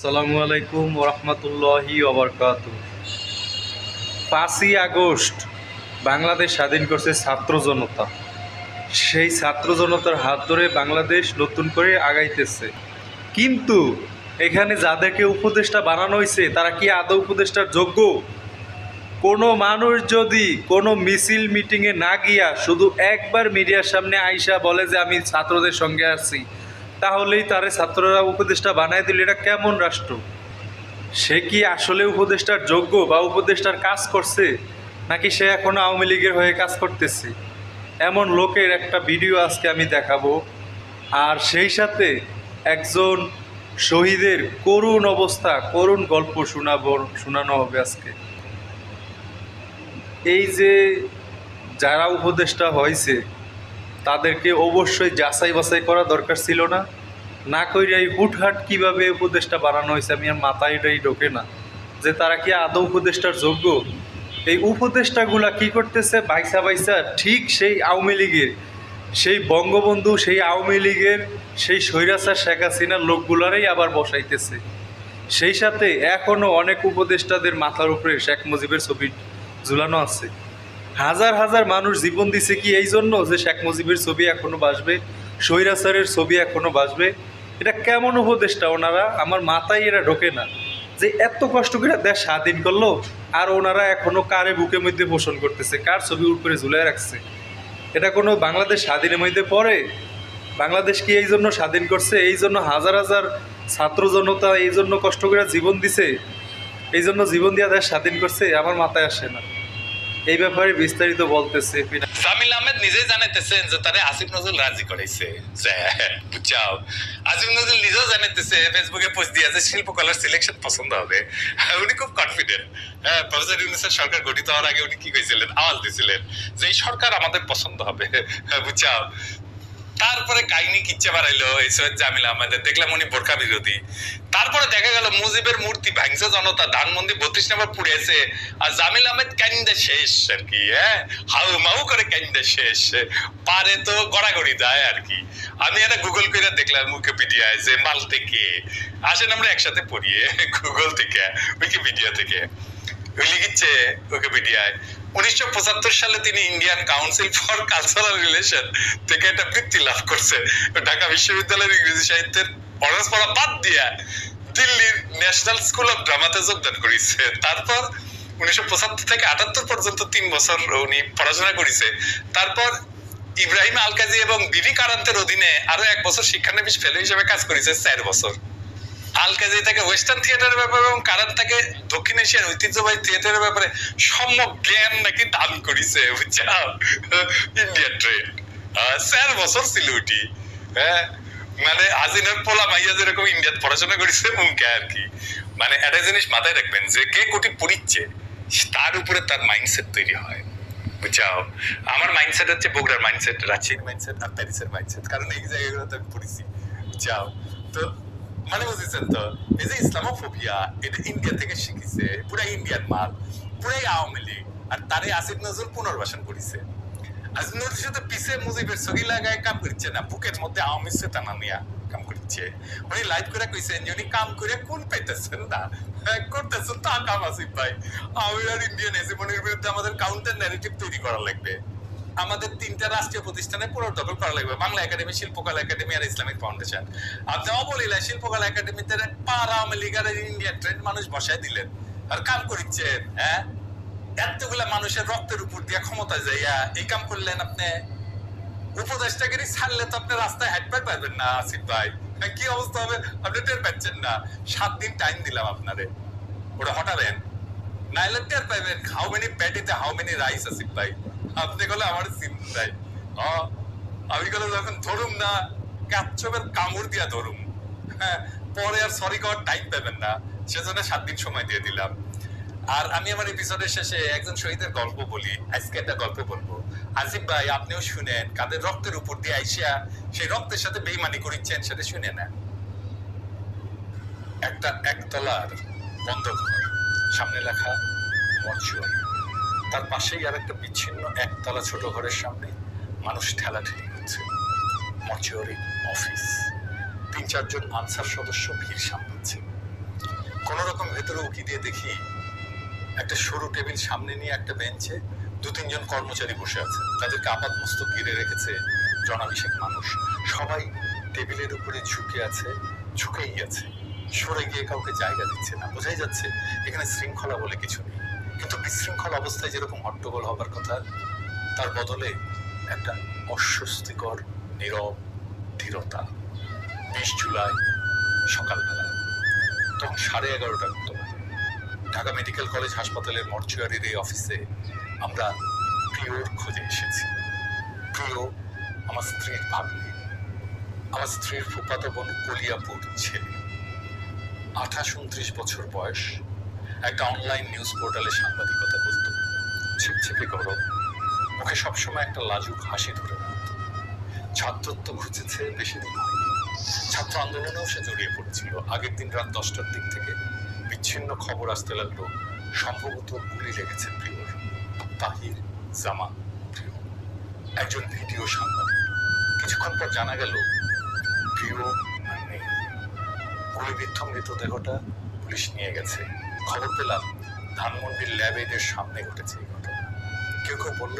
আসসালামু আলাইকুম ওরহমতুল্লাহি ওবরকাত। পাঁচই আগস্ট, বাংলাদেশ স্বাধীন করছে ছাত্র জনতা। সেই ছাত্র জনতার হাত ধরে বাংলাদেশ নতুন করে আগাইতেছে। কিন্তু এখানে যাদেরকে উপদেষ্টা বানানো হয়েছে, তারা কি আদৌ উপদেষ্টার যোগ্য? কোনো মানুষ যদি কোনো মিছিল মিটিংয়ে না গিয়া শুধু একবার মিডিয়ার সামনে আইসা বলে যে আমি ছাত্রদের সঙ্গে আছি তাহলেই তারে ছাত্ররা উপদেষ্টা বানায় দিল। এটা কেমন রাষ্ট্র? সে কি আসলে উপদেষ্টার যোগ্য বা উপদেষ্টার কাজ করছে, নাকি সে এখনও আওয়ামী লীগের হয়ে কাজ করতেছে? এমন লোকের একটা ভিডিও আজকে আমি দেখাবো। আর সেই সাথে একজন শহীদের করুণ অবস্থা, করুণ গল্প শোনাবো, শোনানো হবে আজকে। এই যে যারা উপদেষ্টা হয়েছে তাদেরকে অবশ্যই যাচাই বাছাই করা দরকার ছিল না। না কইরাই হুটহাট কীভাবে উপদেষ্টা বানানো হয়েছে আমি আর মাথায় এটাই ঢোকে না। যে তারা কি আদৌ উপদেষ্টার যোগ্য? এই উপদেষ্টাগুলা কি করতেছে? বাইসা বাইসা ঠিক সেই আওয়ামী লীগের, সেই বঙ্গবন্ধু, সেই আওয়ামী লীগের, সেই স্বৈরাচার শেখ হাসিনার লোকগুলারই আবার বসাইতেছে। সেই সাথে এখনও অনেক উপদেষ্টাদের মাথার উপরে শেখ মুজিবের ছবি ঝুলানো আছে। হাজার হাজার মানুষ জীবন দিছে কি এই জন্য যে শেখ মুজিবের ছবি এখনও বাসবে স্বৈরাচারের ছবি এখনও বাসবে এটা কেমন উপদেষ্টা ওনারা? আমার মাথায় এরা ঢোকে না। যে এত কষ্ট করে দেশ স্বাধীন করল, আর ওনারা এখনও কারে বুকের মধ্যে পোষণ করতেছে? কার ছবি উপরে ঝুলে রাখছে? এটা কোনো বাংলাদেশ স্বাধীনের মধ্যে পড়ে? বাংলাদেশ কি এই জন্য স্বাধীন করছে? এই জন্য হাজার হাজার ছাত্র জনতা এই জন্য কষ্ট করে জীবন দিছে? এই জন্য জীবন দিয়ে দেশ স্বাধীন করছে? আমার মাথায় আসে না। এই ব্যাপারে বিস্তারিত বলতেছে সামিল আহমেদ নিজেই জানাইতেছেন যে তারে আসিফ নজরুল রাজি করাইছে। বুঝাও আসিফ নজরুল নিজেও জানাইতেছে ফেসবুকে পোস্ট দিয়ে আছে শিল্পকলার সিলেকশন পছন্দ হবে। উনি খুব কনফিডেন্ট হ্যাঁ প্রফেসর সরকার গঠিত হওয়ার আগে উনি কি কইছিলেন? আওয়াজ দিছিলেন যে এই সরকার আমাদের পছন্দ হবে। হ্যাঁ, বুঝাও তারপরে কাহিনী কিচ্ছে বাড়াইলো সৈয়দ জামিল আহমেদের দেখলাম উনি বোরকা বিরোধী। তারপরে দেখা গেল মুজিবের মূর্তি ভাঙছে জনতা ধানমন্দির বত্রিশ নম্বর পুড়েছে, আর জামিল আহমেদ কাইন্দে শেষ আর কি হ্যাঁ? হাউ মাউ করে কাইন্দে শেষ। পারে তো গড়াগড়ি যায় আর কি। আমি এটা গুগল করে দেখলাম উইকিপিডিয়ায় যে মাল থেকে। আসেন আমরা একসাথে পড়িয়ে গুগল থেকে উইকিপিডিয়া থেকে। লিখিচ্ছে উইকিপিডিয়ায় উনিশশো পঁচাত্তর সালে তিনি Indian council for cultural relation থেকে একটা বৃত্তি লাভ করছে। ঢাকা বিশ্ববিদ্যালয়ের ইংরেজি সাহিত্যের অনার্স পড়া বাদ দিয়া দিল্লির ন্যাশনাল স্কুল অফ ড্রামাতে যোগদান করেছে। তারপর উনিশশো পঁচাত্তর থেকে আটাত্তর পর্যন্ত তিন বছর উনি পড়াশোনা করেছে। তারপর ইব্রাহিম আলকাজি এবং বিবি কারান্তের অধীনে আরও এক বছর শিক্ষানবিশ ফেলো হিসেবে কাজ করেছে, চার বছর। আলকাজি তাকে ওয়েস্টার্ন থিয়েটারের ব্যাপারে এবং কারান তাকে দক্ষিণ এশিয়ার ঐতিহ্যবাহী থিয়েটারের ব্যাপারে সম্যক জ্ঞান নাকি দান করেছে বুঝছাও ইন্ডিয়ান ট্রেন চার বছর ছিল ওটি। হ্যাঁ মানে আজিনের পোলা মাইয়া যেরকম ইন্ডিয়াত পড়াশোনা করেছে মুখে আর কি। মানে একটা জিনিস মাথায় রাখবেন যে কে কোটি পড়িচ্ছে, তার উপরে তার মাইন্ডসেট তৈরি হয়। বুঝাও আমার মাইন্ডসেট হচ্ছে বগুড়ার মাইন্ডসেট রাঁচির মাইন্ডসেট আর প্যারিসের মাইন্ডসেট কারণ এই জায়গাগুলোতে আমি পড়েছি। বুঝাও তো মানে বুঝেছেন তো এই যে ইসলামোফোবিয়া এটা ইন্ডিয়া থেকে শিখেছে পুরা ইন্ডিয়ান মাল পুরাই আওয়ামী লীগ আর তারে আসিফ নজরুল পুনর্বাসন করেছে। শুধু পিছে মুজিবের ছবি লাগায় কাম করছে না বুকের মধ্যে আওয়ামী চেতনা কাম করছে। উনি লাইভ করে কইছেন যে উনি কাম করে কোন পাইতেছেন না? হ্যাঁ, করতেছেন তা কাম আসিফ ভাই। আর ইন্ডিয়ান বিরুদ্ধে আমাদের কাউন্টার ন্যারেটিভ তৈরি করা লাগবে। আমাদের তিনটা রাষ্ট্রীয় প্রতিষ্ঠানে পুনর্দখল করা লাগবে। বাংলা একাডেমি শিল্পকলা একাডেমি আর ইসলামিক ফাউন্ডেশন। আপনি অবলীলা শিল্পকলা একাডেমিতে পার আওয়ামী লীগ আর ইন্ডিয়ান ট্রেন মানুষ বসায় দিলেন। আর কাম করিচ্ছেন হ্যাঁ? এতগুলা মানুষের রক্তের উপর দিয়ে ক্ষমতা যাইয়া এই কাম করলেন আপনি। উপদেশটাকে ছাড়লে তো আপনি রাস্তায় হাঁটতে পারবেন না আসিফ ভাই। হ্যাঁ, কি অবস্থা হবে? আপনি টের পাচ্ছেন না। সাত দিন টাইম দিলাম আপনারে। ওটা হটাবেন নাইলে টের পাইবেন হাউ মেনি প্যাটিতে হাউ মেনি রাইস আসিফ ভাই? আপনি গেলে আমার চিন্তাই। আমি গেলে যখন ধরুম না কাচ্চবের কামড় দিয়া ধরুম। হ্যাঁ পরে আর সরি করার টাইম পাবেন না। সেজন্য সাত দিন সময় দিয়ে দিলাম। আর আমি আমার এপিসোডের শেষে একজন শহীদের গল্প বলি। আজকে একটা গল্প বলব। আসিফ ভাই, আপনিও শুনেন, কাদের রক্তের উপর দিয়ে আইসিয়া সেই রক্তের সাথে বেইমানি করিচ্ছেন সেটা শুনে না একটা একতলার বন্ধ ঘর, সামনে লেখা মর্চুয়ারি তার পাশেই আর একটা বিচ্ছিন্ন একতলা ছোট ঘরের সামনে মানুষ ঠেলাঠেলি করছে। Mortuary office. তিন, চারজন আনসার সদস্য ভিড় সামলাচ্ছে। ভেতরে উকি দিয়ে দেখি একটা সরু টেবিল সামনে নিয়ে একটা বেঞ্চে দু, তিনজন কর্মচারী বসে আছে। তাদেরকে আপাত মস্তক ঘিরে রেখেছে জনাভিষেক মানুষ। সবাই টেবিলের উপরে ঝুঁকে আছে, ঝুঁকেই আছে। সরে গিয়ে কাউকে জায়গা দিচ্ছে না। বোঝাই যাচ্ছে এখানে শৃঙ্খলা বলে কিছু নেই। কিন্তু বিশৃঙ্খল অবস্থায় যেরকম হট্টগোল হবার কথা, তার বদলে একটা অস্বস্তিকর, নীরব ধীরতা বিশ জুলাই সকালবেলা তখন সাড়ে এগারোটার মতো ঢাকা মেডিকেল কলেজ হাসপাতালের মর্চুয়ারির এই অফিসে আমরা প্রিয়র খোঁজে এসেছি। প্রিয় আমার স্ত্রীর ভাগ্নি, আমার স্ত্রীর ফুফাতো বোন কলিয়াপুর ছেলে। আঠাশ উনত্রিশ বছর বয়স। একটা অনলাইন নিউজ পোর্টালে সাংবাদিকতা করত। ছিপছিপি গরম মুখে সবসময় একটা লাজুক হাসি ধরে রাখত। ছাত্রত্ব ঘুচেছে বেশি দিন ছাত্র আন্দোলনেও সে জড়িয়ে পড়েছিল। আগের দিন রাত দশটার দিক থেকে বিচ্ছিন্ন খবর আসতে লাগল। সম্ভবত গুলি লেগেছে প্রিয়র। তাহির জামা প্রিয়। একজন ভিডিও সাংবাদিক। কিছুক্ষণ পর জানা গেল, প্রিয় গুলিবিদ্ধ মৃতদেহটা পুলিশ নিয়ে গেছে। খবর পেলাম ধানমন্ডির ল্যাবেইডের সামনে ঘটেছে এই কেউ কেউ বলল,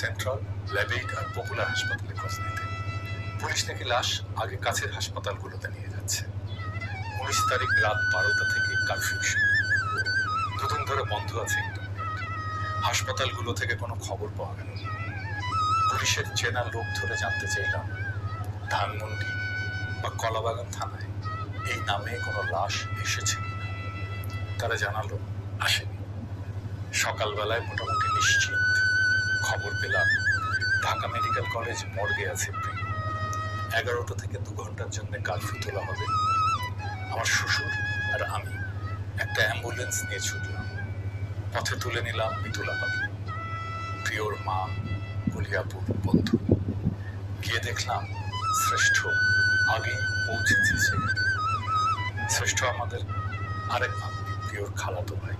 সেন্ট্রাল ল্যাবেইড আর পপুলার হাসপাতালে খোঁজ নিতে। পুলিশ নাকি লাশ আগে কাছের হাসপাতালগুলোতে নিয়ে যাচ্ছে। উনিশ তারিখ রাত বারোটা থেকে কারফিউ শুরু দুদিন ধরে বন্ধ আছে হাসপাতালগুলো থেকে কোনো খবর পাওয়া গেল পুলিশের চেনা লোক ধরে জানতে চাইলাম, ধানমন্ডি বা কলাবাগান থানায় এই নামে কোনো লাশ এসেছে? কিনা। তারা জানালো, আসেনি। সকালবেলায় মোটামুটি নিশ্চিত খবর পেলাম, ঢাকা মেডিকেল কলেজ মর্গে আছে এগারোটা থেকে দু ঘণ্টার জন্য কারফিউ তোলা হবে। আমার শ্বশুর আর আমি একটা অ্যাম্বুলেন্স নিয়ে ছুটলাম। পথে তুলে নিলাম মিতুলা পাখি প্রিয়র মা, কলিয়াপুর বন্ধু। গিয়ে দেখলাম শ্রেষ্ঠ আগেই পৌঁছেছে শ্রেষ্ঠ আমাদের আরেক প্রিয়র খালাতো ভাই।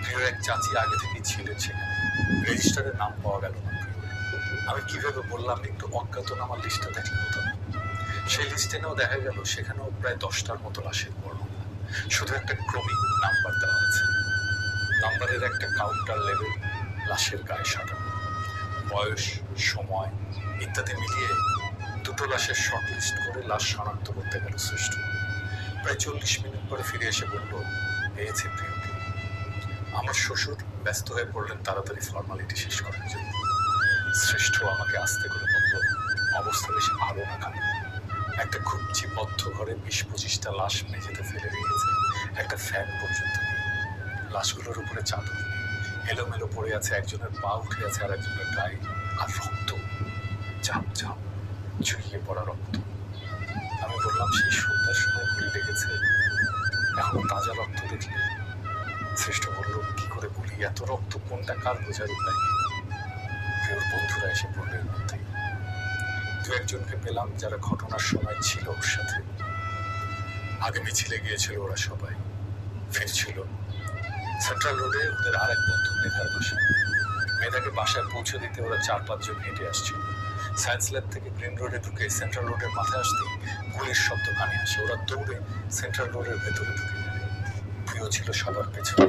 প্রিয়র এক চাচি আগে থেকেই ছিলেন সেখানে রেজিস্টারে নাম পাওয়া গেল না। আমি কীভাবে বললাম, একটু অজ্ঞাতনামা লিস্টটা দেখলে হতো। সেই লিস্টে নেও দেখা গেল, সেখানেও প্রায় দশটার মতো লাশের বর্ণনা শুধু একটা ক্রমিক নাম্বার দেওয়া আছে। নাম্বারের একটা কাউন্টার লেভেল লাশের গায়ে সাজানো। বয়স, সময় ইত্যাদি মিলিয়ে দুটো লাশের শর্ট লিস্ট করে লাশ শনাক্ত করতে গেল শ্রেষ্ঠ। প্রায় চল্লিশ মিনিট পরে ফিরে এসে বলল পেয়েছে প্রিয়কে। আমার শ্বশুর ব্যস্ত হয়ে পড়লেন তাড়াতাড়ি ফর্মালিটি শেষ করার জন্য। শ্রেষ্ঠ আমাকে আস্তে করে বলল, অবস্থা বেশি ভালো না খারাপ একটা খুবচি বদ্ধ ঘরে বিশ পঁচিশটা লাশ মেঝেতে ফেলে রেখেছে, একটা ফ্যান পর্যন্ত লাশগুলোর উপরে চাদর এলোমেলো পড়ে আছে একজনের পা উঠে আছে আর একজনের গায়ে, আর রক্ত। চাপ চাপ চুইয়ে পড়া রক্ত। আমি বললাম, সেই সন্ধ্যার সময় গুলি লেগেছে এখন তাজা রক্ত দেখলে শ্রেষ্ঠ বলল কি করে বলি? এত রক্ত কোনটা? কার বোঝার উপায় প্রিয়র বন্ধুরা এসে পড়ল এর মধ্যেই দু একজনকে পেলাম যারা ঘটনার সময় ছিল ওর সাথে। আগে মিছিলে গিয়েছিল ওরা সবাই। ফিরছিল। সেন্ট্রাল রোডে ওদের আরেক বন্ধু, মেধার বাসা। মেধাকে বাসায় পৌঁছে দিতে ওরা চার পাঁচজন হেঁটে আসছিল। সায়েন্স ল্যাব থেকে গ্রিন রোডে ঢুকে সেন্ট্রাল রোডের মাথায় আসতেই গুলির শব্দ কানে আসে। ওরা দৌড়ে সেন্ট্রাল রোডের ভেতরে ঢুকে। প্রিয় ছিল সবার পেছনে।